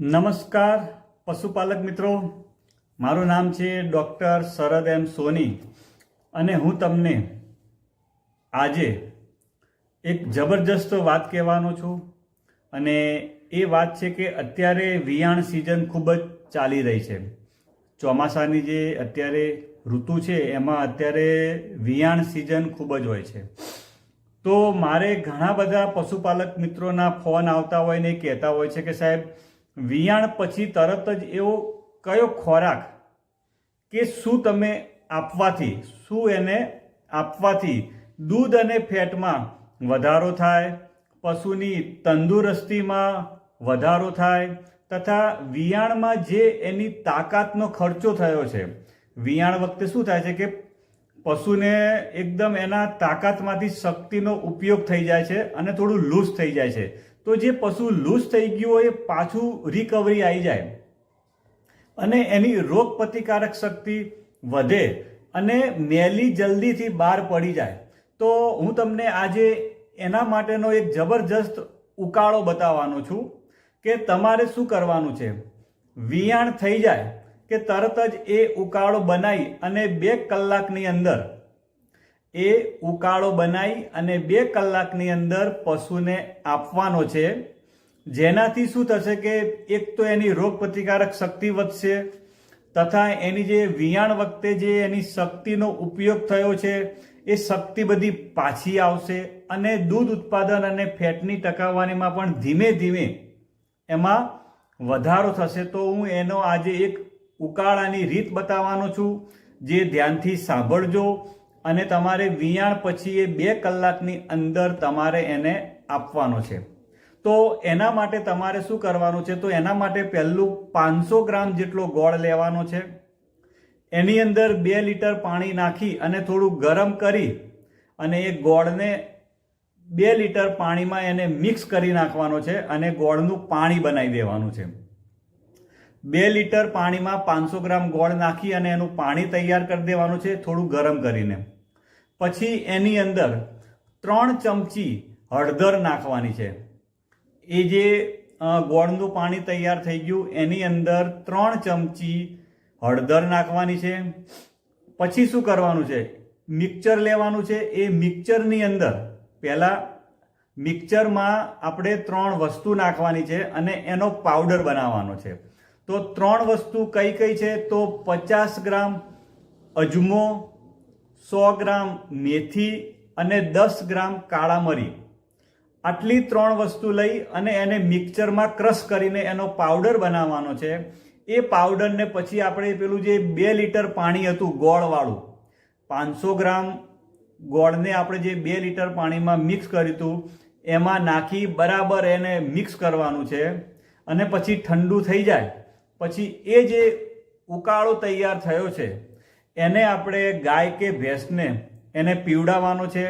નમસ્કાર, પશુપાલક મિત્રો. મારું નામ છે ડૉક્ટર શરદ એમ સોની અને હું તમને આજે એક જબરજસ્ત વાત કહેવાનો છું અને એ વાત છે કે અત્યારે વિયાણ સિઝન ખૂબ જ ચાલી રહી છે. ચોમાસાની જે અત્યારે ઋતુ છે, એમાં અત્યારે વિયાણ સિઝન ખૂબ જ હોય છે. તો મારે ઘણા બધા પશુપાલક મિત્રોના ફોન આવતા હોય ને કહેતા હોય છે કે સાહેબ વિયાણ પછી તરત જ એવો કયો ખોરાક કે શું તમે આપવાથી, શું એને આપવાથી દૂધ અને ફેટમાં વધારો થાય, પશુની તંદુરસ્તીમાં વધારો થાય તથા વિયાણમાં જે એની તાકાતનો ખર્ચો થયો છે. વિયાણ વખતે શું થાય છે કે પશુને એકદમ એના તાકાતમાંથી શક્તિનો ઉપયોગ થઈ જાય છે અને થોડું લૂઝ થઈ જાય છે. તો જે પશુ લૂઝ થઈ ગયું હોય એ પાછું રિકવરી આવી જાય. અને એની રોગ પ્રતિકારક શક્તિ વધે અને મેલી જલ્દીથી બહાર પડી જાય. તો હું તમને આજે એના માટેનો એક જબરજસ્ત ઉકાળો બતાવવાનો છું કે તમારે શું કરવાનું છે? વિયાણ થઈ જાય કે તરત જ એ ઉકાળો બનાવી અને બે કલાકની અંદર એ ઉકાળો બનાવી અને બે કલાકની અંદર પશુને આપવાનો છે. જેનાથી શું થશે કે એક તો એની રોગપ્રતિકારક શક્તિ વધશે તથા એની જે વિયાણ વખતે જે એની શક્તિનો ઉપયોગ થયો છે એ શક્તિ બધી પાછી આવશે અને દૂધ ઉત્પાદન અને ફેટની ટકાવવાનીમાં પણ ધીમે ધીમે એમાં વધારો થશે. તો હું એનો આજે એક ઉકાળાની રીત બતાવવાનો છું. જે ધ્યાનથી સાંભળજો. અને તમારે વિયાણ પછી એ બે કલાકની અંદર તમારે એને આપવાનો છે. તો એના માટે તમારે શું કરવાનું છે? તો એના માટે પહેલું પાંચસો ગ્રામ જેટલો ગોળ લેવાનો છે. એની અંદર બે લીટર પાણી નાખી અને થોડું ગરમ કરી અને એ ગોળને બે લીટર પાણીમાં એને મિક્સ કરી નાખવાનો છે અને ગોળનું પાણી બનાવી દેવાનું છે. બે લીટર પાણીમાં પાંચસો ગ્રામ ગોળ નાખી અને એનું પાણી તૈયાર કરી દેવાનું છે, થોડું ગરમ કરીને. પછી એની અંદર ત્રણ ચમચી હળદર નાખવાની છે. એ જે ગોળનું પાણી તૈયાર થઈ ગયું, એની અંદર ત્રણ ચમચી હળદર નાખવાની છે. પછી શું કરવાનું છે? મિક્સર લેવાનું છે. એ મિક્સરની અંદર પહેલાં મિક્સરમાં આપણે ત્રણ વસ્તુ નાખવાની છે અને એનો પાવડર બનાવવાનો છે. તો ત્રણ વસ્તુ કઈ કઈ છે? તો પચાસ ગ્રામ અજમો સો ગ્રામ મેથી અને દસ ગ્રામ કાળા મરી. આટલી ત્રણ વસ્તુ લઈ અને એને મિક્સરમાં ક્રશ કરીને એનો પાવડર બનાવવાનો છે. એ પાવડરને પછી આપણે પેલું જે બે લીટર પાણી હતું ગોળવાળું, પાંચસો ગ્રામ ગોળને આપણે જે બે લીટર પાણીમાં મિક્સ કર્યું હતું, એમાં નાખી બરાબર એને મિક્સ કરવાનું છે અને પછી ઠંડુ થઈ જાય. પછી એ જે ઉકાળો તૈયાર થયો છે એને આપણે ગાય કે ભેંસને એને પીવડાવવાનો છે,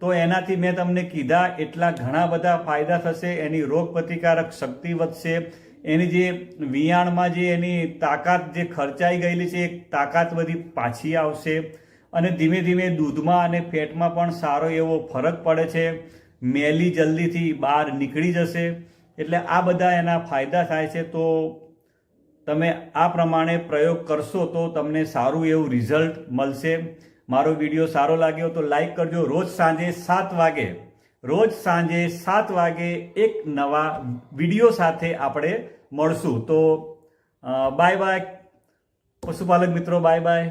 તો એનાથી મેં તમને કીધા એટલા ઘણા બધા ફાયદા થશે, એની રોગ પ્રતિકારક શક્તિ વધશે, એની જે વિયાણમાં જે એની તાકાત જે ખર્ચાઈ ગયેલી છે એ તાકાત બધી પાછી આવશે. અને ધીમે ધીમે દૂધમાં અને ફેટમાં પણ સારો એવો ફરક પડે છે. મેલી જલ્દીથી બહાર નીકળી જશે. એટલે આ બધા એના ફાયદા થાય છે, તો તમે આ પ્રમાણે પ્રયોગ કરશો તો તમને સારું એવું રિઝલ્ટ મળશે. મારો વીડિયો સારો લાગ્યો તો લાઈક કરજો. રોજ સાંજે સાત વાગે, રોજ સાંજે સાત વાગે એક નવા વીડિયો સાથે આપણે મળશું. તો બાય બાય પશુપાલક મિત્રો બાય બાય